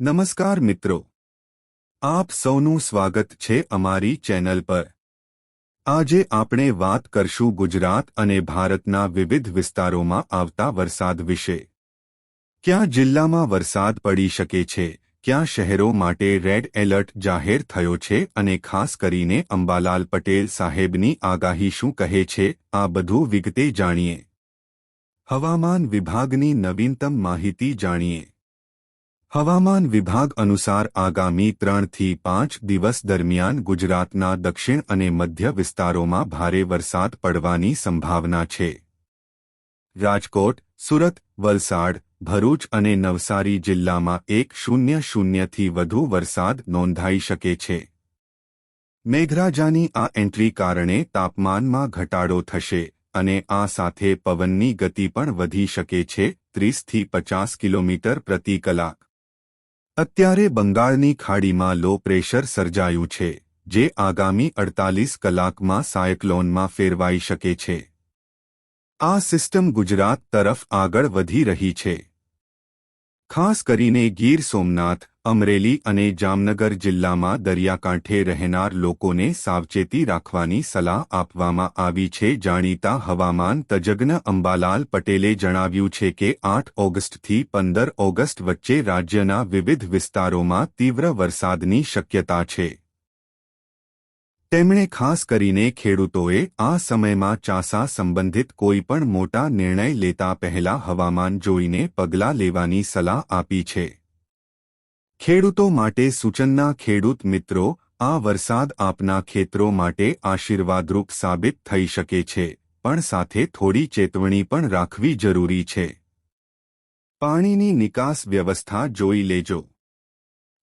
નમસ્કાર મિત્રો. આપ સૌનું સ્વાગત છે અમારી ચેનલ પર. આજે આપણે વાત કરશું ગુજરાત અને ભારતના વિવિધ વિસ્તારોમાં આવતા વરસાદ વિશે. ક્યાં જિલ્લામાં વરસાદ પડી શકે છે? ક્યાં શહેરો માટે રેડ એલર્ટ જાહેર થયો છે? અને ખાસ કરીને અંબાલાલ પટેલ સાહેબની આગાહી શું કહે છે? આ બધું વિગતે જાણીએ. હવામાન વિભાગની નવીનતમ માહિતી જાણીએ. હવામાન વિભાગ અનુસાર આગામી ત્રણથી પાંચ દિવસ દરમિયાન ગુજરાતના દક્ષિણ અને મધ્ય વિસ્તારોમાં ભારે વરસાદ પડવાની સંભાવના છે. રાજકોટ, સુરત, વલસાડ, ભરૂચ અને નવસારી જિલ્લામાં એક શૂન્ય શૂન્યથી વધુ વરસાદ નોંધાઈ શકે છે. મેઘરાજાની આ એન્ટ્રી કારણે તાપમાનમાં ઘટાડો થશે અને આ સાથે પવનની ગતિ પણ વધી શકે છે, ત્રીસથી પચાસ કિલોમીટર પ્રતિ કલાક. અત્યારે બંગાળની ખાડીમાં લો પ્રેશર સર્જાયું છે, જે આગામી અડતાલીસ કલાકમાં સાયક્લોનમાં ફેરવાઈ શકે છે. આ સિસ્ટમ ગુજરાત તરફ આગળ વધી રહી છે. ખાસ કરીને ગીર સોમનાથ અમરેલી અને જામનગર જિલ્લામાં દરિયાકાંઠે રહેનાર લોકોને સાવચેતી રાખવાની સલાહ આપવામાં આવી છે જાણીતા હવામાન તજજ્ઞ અંબાલાલ પટેલે જણાવ્યું છે કે આઠ ઓગસ્ટથી પંદર ઓગસ્ટ વચ્ચે રાજ્યના વિવિધ વિસ્તારોમાં તીવ્ર વરસાદની શક્યતા છે. તેમણે ખાસ કરીને ખેડૂતોએ આ સમયમાં ચાસા સંબંધિત કોઈપણ મોટા નિર્ણય લેતા પહેલા હવામાન જોઈને પગલાં લેવાની સલાહ આપી છે. ખેડૂતો માટે સૂચનના ખેડૂત મિત્રો, આ વરસાદ આપના ખેતરો માટે આશીર્વાદરૂપ સાબિત થઈ શકે છે, પણ સાથે થોડી ચેતવણી પણ રાખવી જરૂરી છે. પાણીની નિકાસ વ્યવસ્થા જોઈ લેજો.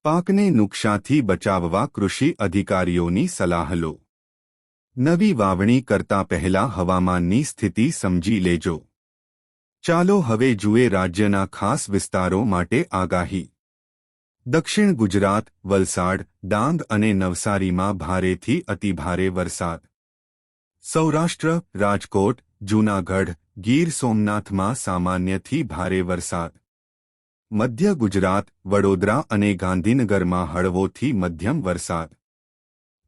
પાકને નુકસાનથી બચાવવા કૃષિ અધિકારીઓની સલાહ લો નવી વાવણી કરતા પહેલા હવામાનની સ્થિતિ સમજી લેજો. ચાલો હવે જુએ રાજ્યના ખાસ વિસ્તારો માટે આગાહી. દક્ષિણ ગુજરાત, વલસાડ, ડાંગ અને નવસારીમાં ભારેથી અતિભારે વરસાદ. સૌરાષ્ટ્ર, રાજકોટ, જૂનાગઢ, ગીર સોમનાથમાં સામાન્યથી ભારે વરસાદ. મધ્ય ગુજરાત, વડોદરા અને ગાંધીનગરમાં હળવોથી મધ્યમ વરસાદ.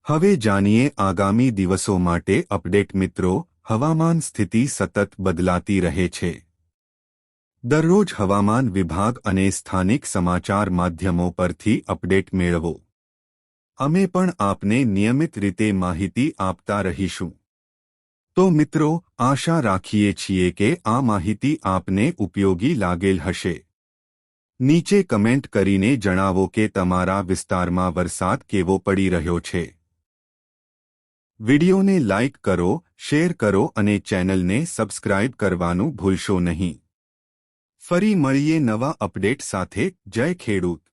હવે જાણીએ આગામી દિવસો માટે અપડેટ મિત્રો, હવામાન સ્થિતિ સતત બદલાતી રહે છે. દરરોજ હવામાન વિભાગ અને સ્થાનિક સમાચાર માધ્યમો પરથી અપડેટ મેળવો. અમે પણ આપને નિયમિત રીતે માહિતી આપતા રહીશું. તો મિત્રો, આશા રાખીએ છીએ કે આ માહિતી આપને ઉપયોગી લાગેલ હશે. નીચે કમેન્ટ કરીને જણાવો કે તમારા વિસ્તારમાં વરસાદ કેવો પડી રહ્યો છે. વિડિયોને લાઇક કરો, શેર કરો અને ચેનલને સબસ્ક્રાઇબ કરવાનું ભૂલશો નહીં. ફરી મળીએ નવા અપડેટ સાથે. જય ખેડૂત.